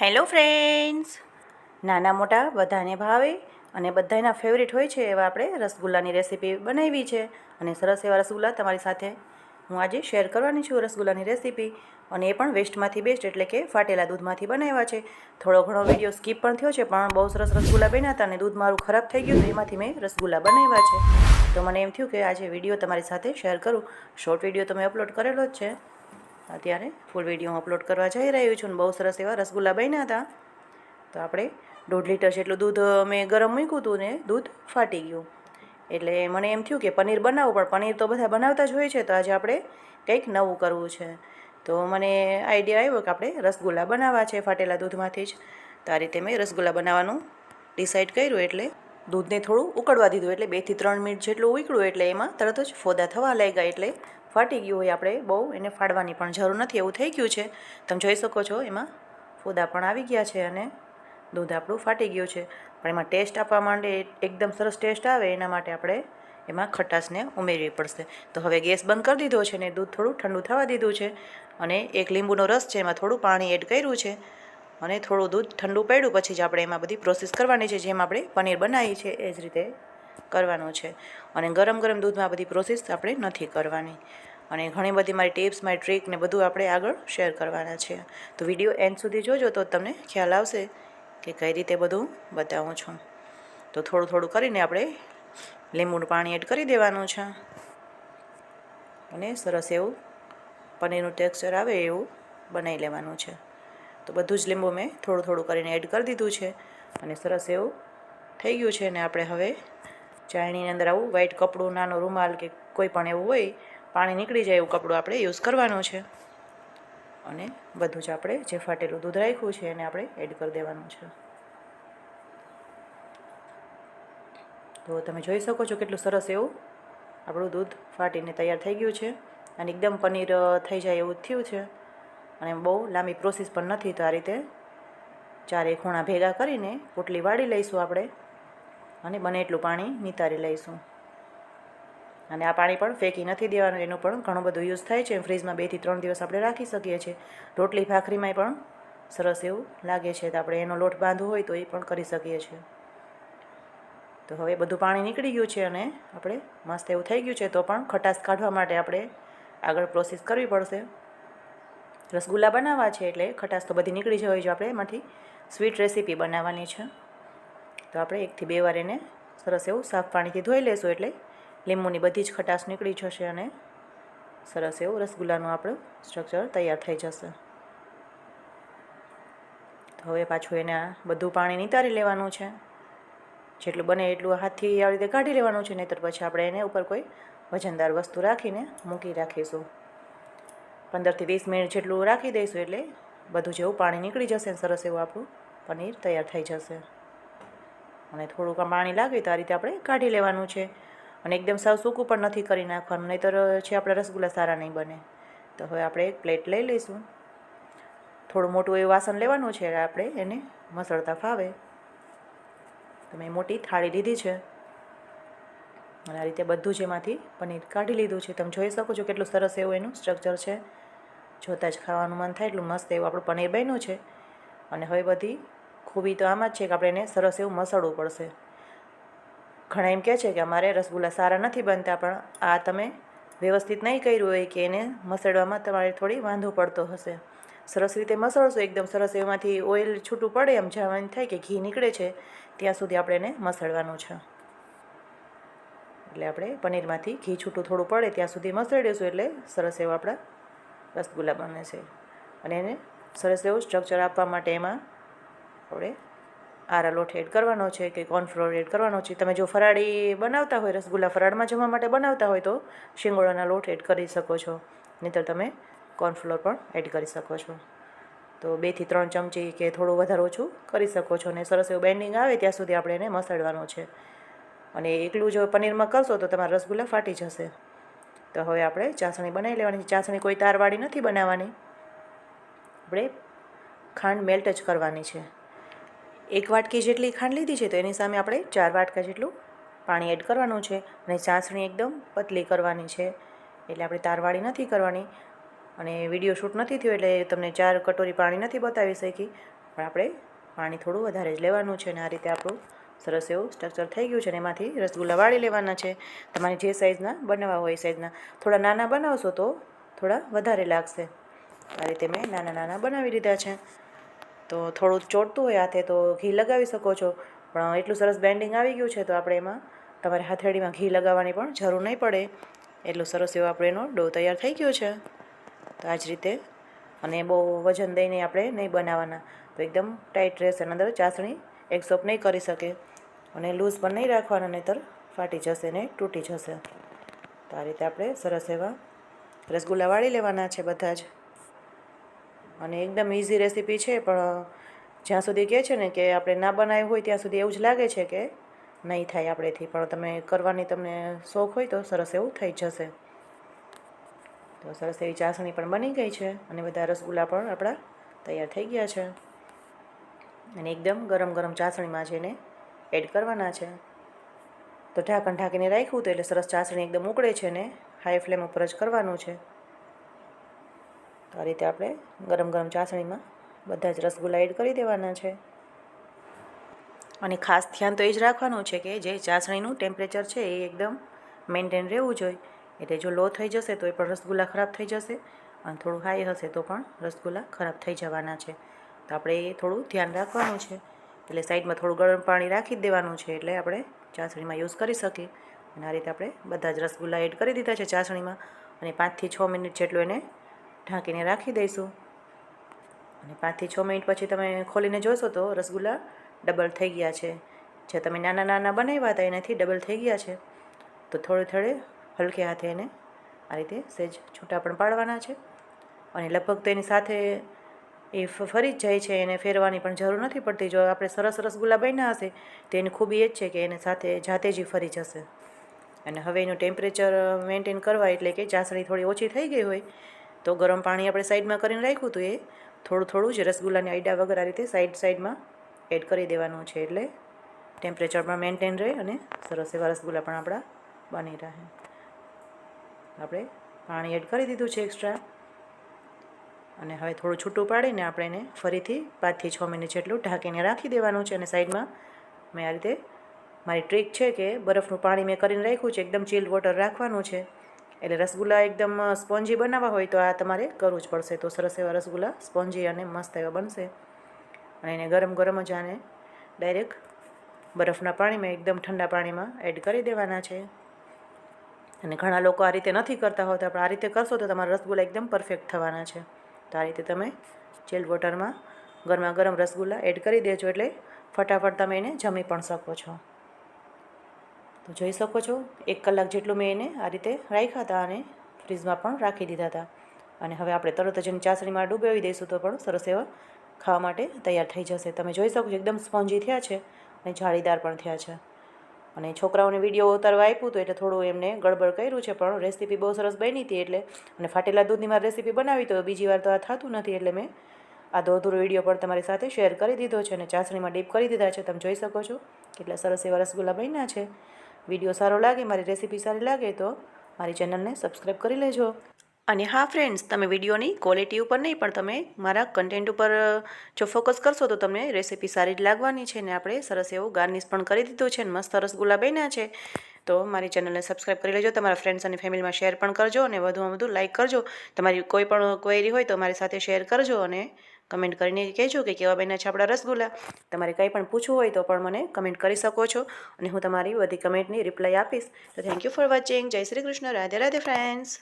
Hello friends નાના મોટા બધાને ભાવે અને બધાના ફેવરિટ હોય છે એવા આપણે રસગુલ્લાની રેસીપી બનાવી છે. અને સરસ એવા રસગુલ્લા તમારી સાથે હું આજે શેર કરવાની છું રસગુલ્લાની રેસીપી અને એ પણ વેસ્ટમાંથી બેસ્ટ એટલે કે ફાટેલા દૂધમાંથી બનાવ્યા છે. થોડો ઘણો વીડિયો સ્કીપ પણ થયો છે, પણ બહુ સરસ રસગુલ્લા બન્યા હતા અને દૂધ મારું ખરાબ થઈ ગયું તો એમાંથી મેં રસગુલ્લા બનાવ્યા છે. તો મને એમ થયું કે આજે વીડિયો તમારી સાથે શેર કરું. શોર્ટ વીડિયો તો મેં અપલોડ કરેલો જ છે. અત્યારે ફૂલ વીડિયો અપલોડ કરવા જઈ રહ્યું છું બહુ સરસ એવા રસગુલ્લા બન્યા હતા. તો આપણે દોઢ લીટર જેટલું દૂધ મેં ગરમ મૂક્યું હતું ને દૂધ ફાટી ગયું. એટલે મને એમ થયું કે પનીર બનાવવું પણ પનીર તો બધા બનાવતા જ હોય છે, તો આજે આપણે કંઈક નવું કરવું છે. તો મને આઈડિયા આવ્યો કે આપણે રસગુલ્લા બનાવવા છે ફાટેલા દૂધમાંથી જ. તો આ રીતે મેં રસગુલ્લા બનાવવાનું ડિસાઈડ કર્યું, એટલે દૂધને થોડું ઉકળવા દીધું, એટલે બેથી ત્રણ મિનિટ જેટલું ઉકળ્યું, એટલે એમાં તરત જ ફોદા થવા લાગ્યા, એટલે ફાટી ગયું હોય આપણે બહુ, એને ફાડવાની પણ જરૂર નથી, એવું થઈ ગયું છે. તમે જોઈ શકો છો, એમાં ફોદા પણ આવી ગયા છે અને દૂધ આપણું ફાટી ગયું છે. પણ એમાં ટેસ્ટ આપવા માટે એકદમ સરસ ટેસ્ટ આવે, એના માટે આપણે એમાં ખટાશને ઉમેરવી પડશે. તો હવે ગેસ બંધ કરી દીધો છે ને દૂધ થોડું ઠંડુ થવા દીધું છે અને એક લીંબુનો રસ છે, એમાં થોડું પાણી એડ કર્યું છે અને થોડું દૂધ ઠંડુ પડ્યું, પછી જ આપણે એમાં બધી પ્રોસેસ કરવાની છે, જેમ આપણે પનીર બનાવી છે એ જ રીતે કરવાનું છે. અને ગરમ ગરમ દૂધમાં બધી પ્રોસેસ આપણે નથી કરવાની. અને ઘણી બધી મારી ટિપ્સ મારી ટ્રીક ને બધું આપણે આગળ શેર કરવાના છે. તો વીડિયો એન્ડ સુધી જોજો તો તમને ખ્યાલ આવશે કે કઈ રીતે બધું બતાવું છું. તો થોડું થોડું કરીને આપણે લીંબુનું પાણી એડ કરી દેવાનું છે. અને સરસ એવું પનીરનું ટેક્સચર આવે એવું બનાવી લેવાનું છે. તો બધું જ લીંબુ મેં થોડું થોડું કરીને એડ કરી દીધું છે. અને સરસ એવું થઈ ગયું છે અને આપણે હવે ચાળણીની અંદર આવું વ્હાઈટ કપડું, નાનો રૂમાલ કે કોઈ પણ એવું હોય, પાણી નીકળી જાય એવું કપડું આપણે યુઝ કરવાનું છે. અને બધું જ આપણે જે ફાટેલું દૂધ રાખ્યું છે એને આપણે એડ કરી દેવાનું છે. તો તમે જોઈ શકો છો કેટલું સરસ એવું આપણું દૂધ ફાટીને તૈયાર થઈ ગયું છે. અને એકદમ પનીર થઈ જાય એવું થયું છે. અને બહુ લાંબી પ્રોસેસ પણ નથી તો આ રીતે ચારે ખૂણા ભેગા કરીને પોટલી વાળી લઈશું આપણે. અને બને એટલું પાણી નિતારી લઈશું. અને આ પાણી પણ ફેંકી નથી દેવાનું, એનું પણ ઘણું બધું યુઝ થાય છે. ફ્રીજમાં બેથી ત્રણ દિવસ આપણે રાખી શકીએ છીએ. રોટલી ભાખરીમાંય પણ સરસ એવું લાગે છે. તો આપણે એનો લોટ બાંધવો હોય તો એ પણ કરી શકીએ છીએ. તો હવે બધું પાણી નીકળી ગયું છે અને આપણે મસ્ત એવું થઈ ગયું છે. તો પણ ખટાશ કાઢવા માટે આપણે આગળ પ્રોસેસ કરવી પડશે. રસગુલ્લા બનાવવા છે એટલે ખટાશ તો બધી નીકળી જવાય છે. આપણે એમાંથી સ્વીટ રેસીપી બનાવવાની છે. તો આપણે એકથી બે વાર એને સરસ એવું સાફ પાણીથી ધોઈ લેશું એટલે લીંબુની બધી જ ખટાશ નીકળી જશે અને સરસ એવું રસગુલ્લાનું આપણું સ્ટ્રક્ચર તૈયાર થઈ જશે. તો હવે પાછું એને આ બધું પાણી નિતારી લેવાનું છે. જેટલું બને એટલું હાથથી આવી રીતે કાઢી લેવાનું છે, નહીતર પછી આપણે એને ઉપર કોઈ વજનદાર વસ્તુ રાખીને મૂકી રાખીશું. પંદરથી વીસ મિનિટ જેટલું રાખી દઈશું એટલે બધું જેવું પાણી નીકળી જશે સરસ એવું આપણું પનીર તૈયાર થઈ જશે. અને થોડુંક પાણી લાગે તો આ રીતે આપણે કાઢી લેવાનું છે. અને એકદમ સાવ સૂકું પણ નથી કરી નાખવાનું, નહીંતર છે આપણા રસગુલ્લા સારા નહીં બને. તો હવે આપણે એક પ્લેટ લઈ લઈશું. થોડું મોટું એવું વાસણ લેવાનું છે, આપણે એને મસળતા ફાવે. તો મેં મોટી થાળી લીધી છે. અને આ રીતે બધું જ એમાંથી પનીર કાઢી લીધું છે. તમે જોઈ શકો છો કેટલું સરસ એવું એનું સ્ટ્રક્ચર છે. જોતાં જ ખાવાનું મન થાય એટલું મસ્ત એવું આપણું પનીર બન્યું છે. અને હવે બધી ખૂબી તો આમાં જ છે કે આપણે એને સરસ એવું મસળવું પડશે. ઘણા એમ કહે છે કે અમારે રસગુલ્લા સારા નથી બનતા, પણ આ તમે વ્યવસ્થિત નહીં કર્યું હોય કે એને મસળવામાં તમારે થોડી વાંધો પડતો હશે. સરસ રીતે મસળશો, એકદમ સરસ એમાંથી ઓઇલ છૂટું પડે, એમ જવાનું થાય કે ઘી નીકળે છે, ત્યાં સુધી આપણે એને મસળવાનું છે. એટલે આપણે પનીરમાંથી ઘી છૂટું થોડું પડે, ત્યાં સુધી મસળી એટલે સરસ એવો આપણા રસગુલ્લા બને છે. અને એને સરસ એવું સ્ટ્રક્ચર આપવા માટે એમાં આપણે આરા લોટ એડ કરવાનો છે કે કોર્નફ્લોર એડ કરવાનો છે. તમે જો ફરાળી બનાવતા હોય, રસગુલ્લા ફરાળમાં જમવા માટે બનાવતા હોય તો શિંગોડાના લોટ એડ કરી શકો છો. નહીંતર તમે કોર્નફ્લોર પણ એડ કરી શકો છો. તો બેથી ત્રણ ચમચી કે થોડું વધારે ઓછું કરી શકો છો અને સરસ એવું બેન્ડિંગ આવે ત્યાં સુધી આપણે એને મસળવાનું છે. અને એકલું જો પનીરમાં કરશો તો તમારા રસગુલ્લા ફાટી જશે. તો હવે આપણે ચાસણી બનાવી લેવાની ચાસણી કોઈ તારવાળી નથી બનાવવાની. આપણે ખાંડ મેલ્ટ જ કરવાની છે. એક વાટકી જેટલી ખાંડ લીધી છે તો એની સામે આપણે ચાર વાટકા જેટલું પાણી એડ કરવાનું છે અને ચાસણી એકદમ પતલી કરવાની છે. એટલે આપણે તારવાળી નથી કરવાની અને વીડિયો શૂટ નથી થયો એટલે તમને ચાર કટોરી પાણી નથી બતાવી શકી. પણ આપણે પાણી થોડું વધારે જ લેવાનું છે અને આ રીતે આપણું સરસ એવું સ્ટ્રક્ચર થઈ ગયું છે અને એમાંથી રસગુલ્લા વાળી લેવાના છે. તમારે જે સાઇઝના બનાવવા હોય એ સાઇઝના થોડા નાના બનાવશો તો થોડા વધારે લાગશે. આ રીતે મેં નાના નાના બનાવી લીધા છે. તો થોડું ચોટતું હોય હાથે તો ઘી લગાવી શકો છો. પણ એટલું સરસ બેન્ડિંગ આવી ગયું છે તો આપણે એમાં તમારે હથેળીમાં ઘી લગાવવાની પણ જરૂર નહીં પડે. એટલું સરસ એવો આપણે એનો ડો તૈયાર થઈ ગયો છે. તો આ જ રીતે અને બહુ વજન દઈને આપણે નહીં બનાવવાના. તો એકદમ ટાઈટ રહેશે અને અંદર ચાસણી એકસોપ નહીં કરી શકે. અને લૂઝ પણ નહીં રાખવાના, નહીંતર ફાટી જશે ને તૂટી જશે. તો આ રીતે આપણે સરસ એવા રસગુલ્લા વાળી લેવાના છે બધા જ. અને એકદમ ઇઝી રેસીપી છે, પણ જ્યાં સુધી કહે છે ને કે આપણે ના બનાવ્યું હોય ત્યાં સુધી એવું જ લાગે છે કે નહીં થાય આપણેથી પણ તમે કરવાની તમને શોખ હોય તો સરસ એવું થઈ જશે. તો સરસ એવી ચાસણી પણ બની ગઈ છે અને બધા રસગુલ્લા પણ આપણા તૈયાર થઈ ગયા છે. અને એકદમ ગરમ ગરમ ચાસણીમાં છે એને એડ કરવાના છે. તો ઢાંકણ ઢાંકીને રાખ્યું તો એટલે સરસ ચાસણી એકદમ ઉકળે છે ને હાઈ ફ્લેમ ઉપર જ કરવાનું છે. તો આ રીતે આપણે ગરમ ગરમ ચાસણીમાં બધા જ રસગુલ્લા એડ કરી દેવાના છે. અને ખાસ ધ્યાન તો એ જ રાખવાનું છે કે જે ચાસણીનું ટેમ્પરેચર છે એ એકદમ મેન્ટેન રહેવું જોઈએ. એટલે જો લો થઈ જશે તો એ પણ રસગુલ્લા ખરાબ થઈ જશે અને થોડું હાઈ હશે તો પણ રસગુલ્લા ખરાબ થઈ જવાના છે. તો આપણે એ થોડું ધ્યાન રાખવાનું છે. એટલે સાઈડમાં થોડું ગરમ પાણી રાખી જ દેવાનું છે એટલે આપણે ચાસણીમાં યુઝ કરી શકીએ. અને આ રીતે આપણે બધા જ રસગુલ્લા એડ કરી દીધા છે ચાસણીમાં. અને પાંચથી છ મિનિટ જેટલું એને ઢાંકીને રાખી દઈશું. અને પાંચથી છ મિનિટ પછી તમે ખોલીને જોશો તો રસગુલ્લા ડબલ થઈ ગયા છે. જે તમે નાના નાના બનાવ્યા હતા એનાથી ડબલ થઈ ગયા છે. તો થોડે થોડે હલકે હાથે એને આ રીતે સહેજ છૂટા પણ પાડવાના છે. અને લગભગ તો એની સાથે એ ફરી જ જાય છે, એને ફેરવાની પણ જરૂર નથી પડતી. જો આપણે સરસ રસગુલ્લા બન્યા હશે, તો એની ખૂબી એ જ છે કે એને સાથે જાતે જ ફરી જશે. અને હવે એનું ટેમ્પરેચર મેન્ટેન કરવા એટલે કે ચાસણી થોડી ઓછી થઈ ગઈ હોય તો ગરમ પાણી આપણે સાઈડમાં કરીને રાખ્યું હતું એ થોડું થોડું જ રસગુલ્લાની આઈડા વગર આ રીતે સાઈડ સાઈડમાં એડ કરી દેવાનું છે એટલે ટેમ્પરેચર પણ મેન્ટેન રહે અને સરસ એવા રસગુલ્લા પણ આપણા બની રહે. આપણે પાણી એડ કરી દીધું છે એક્સ્ટ્રા અને હવે થોડું છૂટું પાડીને આપણે એને ફરીથી પાંચથી છ મિનિટ જેટલું ઢાંકીને રાખી દેવાનું છે અને સાઈડમાં મેં આ રીતે મારી ટ્રીક છે કે બરફનું પાણી મેં કરીને રાખ્યું છે, એકદમ ચીલ્ડ વોટર રાખવાનું છે. એટલે રસગુલ્લા એકદમ સ્પોન્જી બનાવવા હોય તો આ તમારે કરવું જ પડશે. તો સરસ એવા રસગુલ્લા, સ્પોન્જી અને મસ્ત એવા બનશે. અને એને ગરમ ગરમ જ આને ડાયરેક્ટ બરફના પાણીમાં, એકદમ ઠંડા પાણીમાં એડ કરી દેવાના છે. અને ઘણા લોકો આ રીતે નથી કરતા હોતા, પણ આ રીતે કરશો તો તમારા રસગુલ્લા એકદમ પરફેક્ટ થવાના છે. તો આ રીતે તમે ચિલ્ડ વોટરમાં ગરમા ગરમ રસગુલ્લા એડ કરી દેજો એટલે ફટાફટ તમે એને જમી પણ શકો છો. તો જોઈ શકો છો. એક કલાક જેટલું મેં એને આ રીતે રાખ્યા હતા અને ફ્રીજમાં પણ રાખી દીધા હતા. અને હવે આપણે તરત જ એની ચાસણીમાં ડૂબાવી દઈશું તો પણ સરસ એવા ખાવા માટે તૈયાર થઈ જશે. તમે જોઈ શકો છો એકદમ સ્પોન્જી થયા છે અને જાળીદાર પણ થયા છે. અને છોકરાઓને વીડિયો ઉતારવા આપ્યું હતું એટલે થોડું એમને ગડબડ કર્યું છે, પણ રેસીપી બહુ સરસ બની હતી એટલે અને ફાટેલા દૂધની મારે રેસીપી બનાવી તો બીજી વાર તો આ થતું નથી એટલે મેં આ દોધુરો વીડિયો પણ તમારી સાથે શેર કરી દીધો છે અને ચાસણીમાં ડીપ કરી દીધા છે. તમે જોઈ શકો છો કેટલા સરસ એવા રસગુલ્લા બન્યા છે. વીડિયો સારો લાગે, મારી રેસીપી સારી લાગે તો મારી ચેનલને સબસ્ક્રાઈબ કરી લેજો. અને હા ફ્રેન્ડ્સ તમે વિડીયોની ક્વોલિટી ઉપર નહીં, પણ તમે મારા કન્ટેન્ટ ઉપર જો ફોકસ કરશો તો તમને રેસીપી સારી જ લાગવાની છે ને આપણે સરસ એવું ગાર્નિશ પણ કરી દીધું છે ને મસ્ત રસગુલ્લા બન્યા છે. તો મારી ચેનલને સબસ્ક્રાઈબ કરી લેજો, તમારા ફ્રેન્ડ્સ અને ફેમિલીમાં શેર પણ કરજો અને વધુમાં વધુ લાઇક કરજો. તમારી કોઈ પણ ક્વેરી હોય તો મારી સાથે શેર કરજો અને કમેન્ટ કરીને કહેજો કે કેવા બન્યા છે આપણા રસગુલ્લા તમારે કંઈ પણ પૂછવું હોય તો પણ મને કમેન્ટ કરી શકો છો અને હું તમારી બધી કમેન્ટની રિપ્લાય આપીશ. તો થેન્ક યુ ફોર વોચિંગ જય શ્રી કૃષ્ણ. રાધે રાધે ફ્રેન્ડ્સ